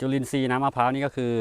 จุลินทรีย์น้ำมะพร้าวนี่ก็คือ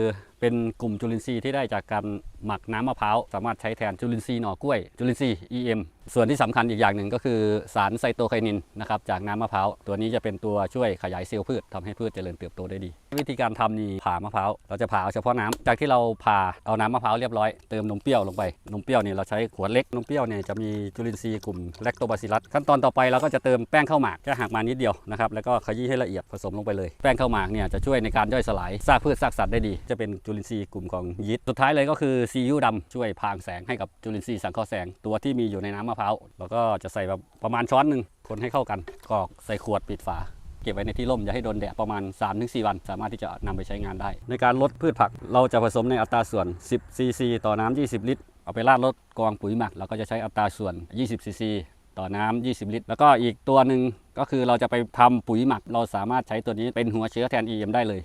เป็นกลุ่มจุลินทรีย์ที่ได้จากการหมักน้ำมะพร้าวสามารถใช้แทนจุลินทรีย์หน่อกล้วย จุลินทรีย์ EM ส่วนที่สำคัญอีกอย่างหนึ่งก็คือสารไซโตไคนินนะครับจากน้ำมะพร้าวตัวนี้จะเป็นตัวช่วยขยายเซลล์พืชทำให้พืชเจริญเติบโตได้ดี วิธีการทำนี่ผ่ามะพร้าวเราจะผ่าเอาเฉพาะน้ำจากที่เราผ่าเอาน้ำมะพร้าวเรียบร้อยเติมนมเปรี้ยวลงไปนมเปรี้ยวเนี่ยเราใช้ขวดเล็กนมเปรี้ยวเนี่ยจะมีจุลินทรีย์กลุ่มแลคโตบาซิลัสขั้นตอนต่อไปเราก็จะเติมแป้งข้าวหมากแค่หักมานิดเดียวนะครับแล้วก็ขยี้ให้ละเอียดผสมลงไปเลย แป้งข้าวหมากเนี่ยจะช่วยในการย่อยสลายซากพืชซากสัตว์ได้ดี จะเป็นจุลินทรีย์กลุ่มของยีสต์สุดท้ายเลยก็คือซีอิ๊วดำช่วยพรางแสงให้กับจุลินทรีย์สังเคราะห์แสงตัวที่มีอยู่ในน้ำมะพร้าวแล้วก็จะใส่แบบประมาณช้อนหนึ่งคนให้เข้ากันกรอกใส่ขวดปิดฝาเก็บไว้ในที่ร่มอย่าให้โดนแดดประมาณ 3-4 วัน สามารถที่จะนำไปใช้งานได้ ในการลดพืชผักเราจะผสมในอัตราส่วน 10 ซีซี ต่อน้ำ20 ลิตร เอาไปราดรถกองปุ๋ยหมักเราก็จะใช้อัตราส่วน 20 ซีซี ต่อน้ำ20 ลิตร แล้วก็อีกตัวหนึ่งก็คือเราจะไปทำปุ๋ยหมัก เราสามารถใช้ตัวนี้เป็นหัวเชื้อแทน EM ได้เลย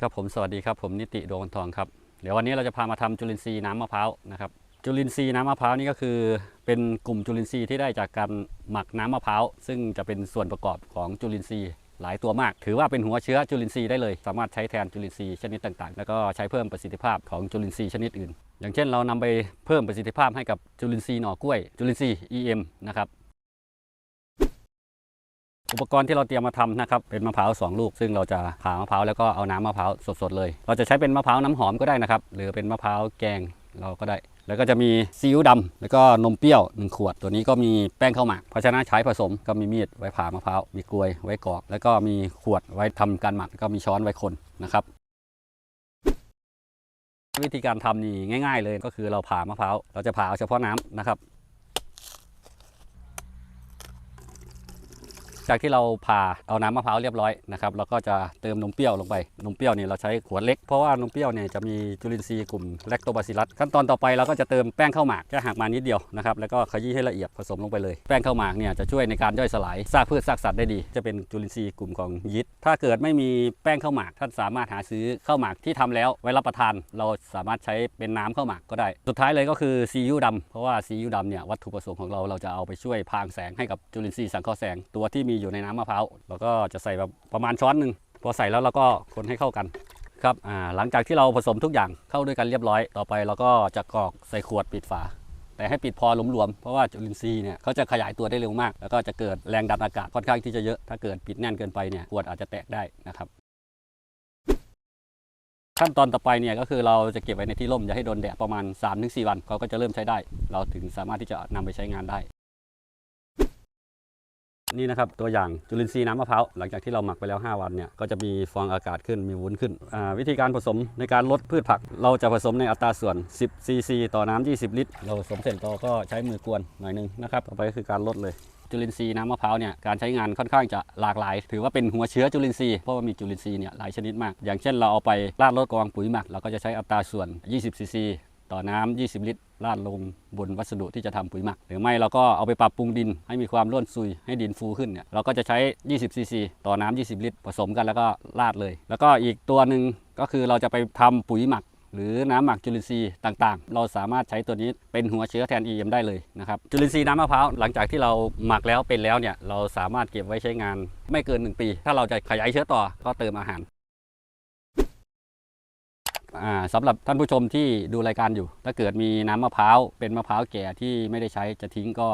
ครับผมสวัสดีครับ ผมนิติดวงทองครับเดี๋ยววันนี้เราจะพามาทำจุลินทรีย์น้ำมะพร้าวนะครับจุลินทรีย์น้ำมะพร้าวนี่ก็คือเป็นกลุ่มจุลินทรีย์ที่ได้จากการหมักน้ำมะพร้าวซึ่งจะเป็นส่วนประกอบของจุลินทรีย์หลายตัวมาก ถือว่าเป็นหัวเชื้อจุลินทรีย์ได้เลย สามารถใช้แทนจุลินทรีย์ชนิดต่างๆ แล้วก็ใช้เพิ่มประสิทธิภาพของจุลินทรีย์ชนิดอื่น อย่างเช่น เรานำไปเพิ่มประสิทธิภาพให้กับจุลินทรีย์หน่อกล้วย จุลินทรีย์ EM นะครับ อุปกรณ์ที่เราเตรียมมาทำนะครับเป็นมะพร้าวสองลูก ซึ่งเราจะผ่ามะพร้าวแล้วก็เอาน้ำมะพร้าวสดๆเลย เราจะใช้เป็นมะพร้าวน้ำหอมก็ได้นะครับ หรือเป็นมะพร้าวแกงเราก็ได้ แล้วก็จะมีซีอิ๊วดำแล้วก็นมเปรี้ยว 1 ขวด ตัวนี้ก็มีแป้งข้าวหมากภาชนะใช้ผสมก็มีมีดไว้ผ่ามะพร้าวมีกลวยไว้กรอก แล้วก็มีขวดไว้ทำการหมักก็มีช้อนไว้คนนะครับวิธีการทำนี่ง่าย ๆ เลยก็คือเราผ่ามะพร้าวเราจะผ่าเอาเฉพาะน้ำนะครับ จากที่เราผ่าเอาน้ำมะพร้าวเรียบร้อยนะครับเราก็จะเติมนมเปรี้ยวลงไป นมเปรี้ยวเนี่ยเราใช้ขวดเล็ก เพราะว่านมเปรี้ยวเนี่ยจะมีจุลินทรีย์กลุ่มแลคโตบาซิลัสขั้นตอนต่อไปเราก็จะเติมแป้งข้าวหมากแค่หักมานิดเดียวนะครับแล้วก็ขยี้ให้ละเอียดผสมลงไปเลย แป้งข้าวหมากเนี่ยจะช่วยในการย่อยสลายซากพืชซากสัตว์ได้ดี จะเป็นจุลินทรีย์กลุ่มของยีสต์ถ้าเกิดไม่มีแป้งข้าวหมาก ท่านสามารถหาซื้อข้าวหมากที่ทำแล้วไว้รับประทาน เราสามารถใช้เป็นน้ำข้าวหมากก็ได้ สุดท้ายเลยก็คือซีอิ๊วดำเพราะว่าซีอิ๊วดำเนี่ยวัตถุประสงค์ของเราเราจะเอาไปช่วยพางแสงให้กับจุลินทรีย์สังเคราะห์แสงตัวที่มีอยู่ในน้ำมะพร้าวแล้วก็จะใส่แบบประมาณช้อนหนึ่งพอใส่แล้วเราก็คนให้เข้ากันครับหลังจากที่เราผสมทุกอย่างเข้าด้วยกันเรียบร้อย ต่อไปเราก็จะกรอกใส่ขวดปิดฝา แต่ให้ปิดพอหลวมๆเพราะว่าจุลินทรีย์เนี่ยเขาจะขยายตัวได้เร็วมาก แล้วก็จะเกิดแรงดันอากาศค่อนข้างที่จะเยอะ ถ้าเกิดปิดแน่นเกินไปเนี่ยขวดอาจจะแตกได้นะครับขั้นตอนต่อไปเนี่ยก็คือเราจะเก็บไว้ในที่ร่มอย่าให้โดนแดดประมาณ 3-4 วันเขาก็จะเริ่มใช้ได้ เราถึงสามารถที่จะนำไปใช้งานได้ นี่นะครับตัวอย่างจุลินทรีย์น้ำมะพร้าวหลังจากที่เราหมักไปแล้ว 5 วันเนี่ยก็จะมีฟองอากาศขึ้นมีวุ้นขึ้นวิธีการผสมในการลดพืชผัก เราจะผสมในอัตราส่วน 10 ซีซี ต่อน้ำ20 ลิตร เราผสมเสร็จเราก็ใช้มือกวนหน่อยหนึงนะครับต่อไปก็คือการลดเลยจุลินทรีย์น้ำมะพร้าวเนี่ยการใช้งานค่อนข้างจะหลากหลาย ถือว่าเป็นหัวเชื้อจุลินทรีย์เพราะว่ามีจุลินทรีย์เนี่ยหลายชนิดมาก อย่างเช่นเราเอาไปราดรถกองปุ๋ยหมักเราก็จะใช้อัตราส่วน 20 ซีซี ต่อน้ำ20 ลิตรราดลงบนวัสดุที่จะทำปุ๋ยหมัก หรือไม่เราก็เอาไปปรับปรุงดินให้มีความร่วนซุยให้ดินฟูขึ้นเนี่ยเราก็จะใช้ 20 ซีซีต่อน้ำ20 ลิตร ผสมกันแล้วก็ราดเลย แล้วก็อีกตัวหนึ่งก็คือเราจะไปทำปุ๋ยหมักหรือน้ำหมักจุลินทรีย์ต่างๆ เราสามารถใช้ตัวนี้เป็นหัวเชื้อแทน EM ได้เลยนะครับจุลินทรีย์น้ำมะพร้าวหลังจากที่เราหมักแล้วเป็นแล้วเนี่ยเราสามารถเก็บไว้ใช้งานไม่เกิน 1 ปี ถ้าเราจะขยายเชื้อต่อก็เติมอาหาร สำหรับท่านผู้ชมที่ดูรายการอยู่ ถ้าเกิดมีน้ำมะพร้าวเป็นมะพร้าวแก่ที่ไม่ได้ใช้จะทิ้งก็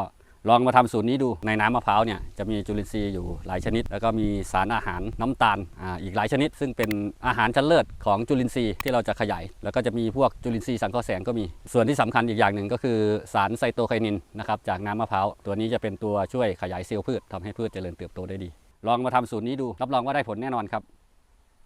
ลองมาทำสูตรนี้ดูในน้ำมะพร้าวเนี่ยจะมีจุลินทรีย์อยู่หลายชนิด แล้วก็มีสารอาหารน้ำตาลอ,าอีกหลายชนิด ซึ่งเป็นอาหารชั้นเลิศของจุลินทรีย์ที่เราจะขยาย แล้วก็จะมีพวกจุลินทรีย์สังเคราะห์แสงก็มี ส่วนที่สำคัญอีกอย่างหนึ่งก็คือสารไซโตไคนินนะครับจากน้ำมะพร้าวตัวนี้จะเป็นตัวช่วยขยายเซลล์พืชทำให้พืชเจริญเติบโตได้ดี ลองมาทำสูตรนี้ดูรับรองว่าได้ผลแน่นอนครับ